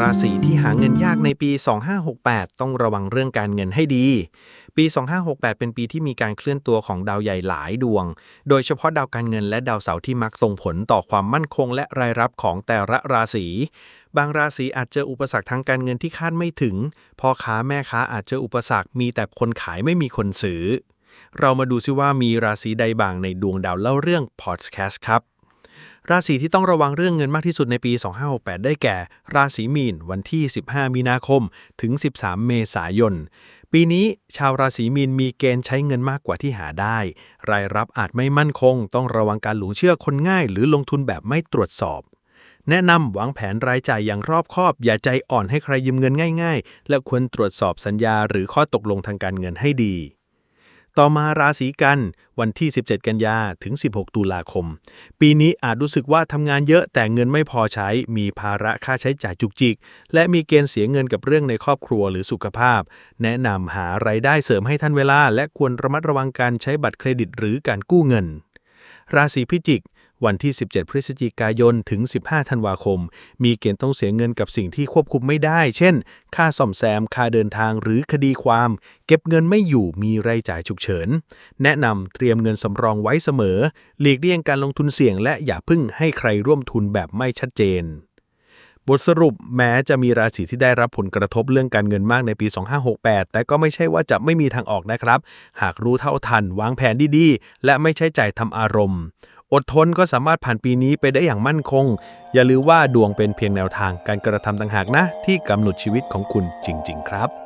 ราศีที่หาเงินยากในปี 2568 ต้องระวังเรื่องการเงินให้ดี ปี 2568 เป็นปีที่มีการเคลื่อนตัวของดาวใหญ่หลายดวง โดยเฉพาะดาวการเงินและดาวเสาร์ที่มักส่งผลต่อความมั่นคงและรายรับของแต่ละราศีบางราศีอาจเจออุปสรรคทางการเงินที่คาดไม่ถึงพ่อค้าแม่ค้าอาจเจออุปสรรคมีแต่คนขายไม่มีคนซื้อ เรามาดูซิว่ามีราศีใดบ้างในดวงดาวเล่าเรื่องพอดแคสต์ครับ ราศีที่ต้องระวังเรื่องเงินมากที่สุดในปี 2568 ได้แก่ ราศีมีน วันที่ 15 มีนาคม ถึง 13 เมษายน ปีนี้ชาวราศีมีนมีเกณฑ์ใช้เงินมากกว่าที่หาได้ รายรับอาจไม่มั่นคง ต้องระวังการหลงเชื่อคนง่าย หรือลงทุนแบบไม่ตรวจสอบ แนะนำวางแผนรายจ่ายอย่างรอบคอบ อย่าใจอ่อนให้ใครยืมเงินง่าย ๆ และควรตรวจสอบสัญญาหรือข้อตกลงทางการเงินให้ดี ต่อมาราศีกันวันที่ 17 กันยาถึง 16 ตุลาคม ปีนี้อาจรู้สึกว่าทำงานเยอะแต่เงินไม่พอใช้มีภาระค่าใช้จ่ายจุกจิก และมีเกณฑ์เสียเงินกับเรื่องในครอบครัวหรือสุขภาพ แนะนำหาไรายได้เสริมให้ท่านเวลา และควรระมัดระวังการใช้บัตรเครดิตหรือการกู้เงิน ราศีพิจิก วันที่ 17 พฤศจิกายน ถึง 15 ธันวาคม มีเกณฑ์ต้องเสียเงินกับสิ่งที่ควบคุมไม่ได้ เช่น ค่าซ่อมแซม ค่าเดินทาง หรือคดีความ เก็บเงินไม่อยู่ มีรายจ่ายฉุกเฉิน แนะนำเตรียมเงินสำรองไว้เสมอ หลีกเลี่ยงการลงทุนเสี่ยง และอย่าพึ่งให้ใครร่วมทุนแบบไม่ชัดเจนบทสรุปแม้จะมีราศีที่ได้รับผลกระทบเรื่องการเงินมากในปี 2568 แต่ก็ไม่ใช่ว่าจะไม่มีทางออกนะครับ หากรู้เท่าทัน วางแผนดีๆ และไม่ใช้จ่ายทำอารมณ์ อดทนก็สามารถผ่านปีนี้ไปได้อย่างมั่นคง อย่าลืมว่าดวงเป็นเพียงแนวทางการกระทำต่างหากนะ ที่กำหนดชีวิตของคุณจริง ๆ ครับ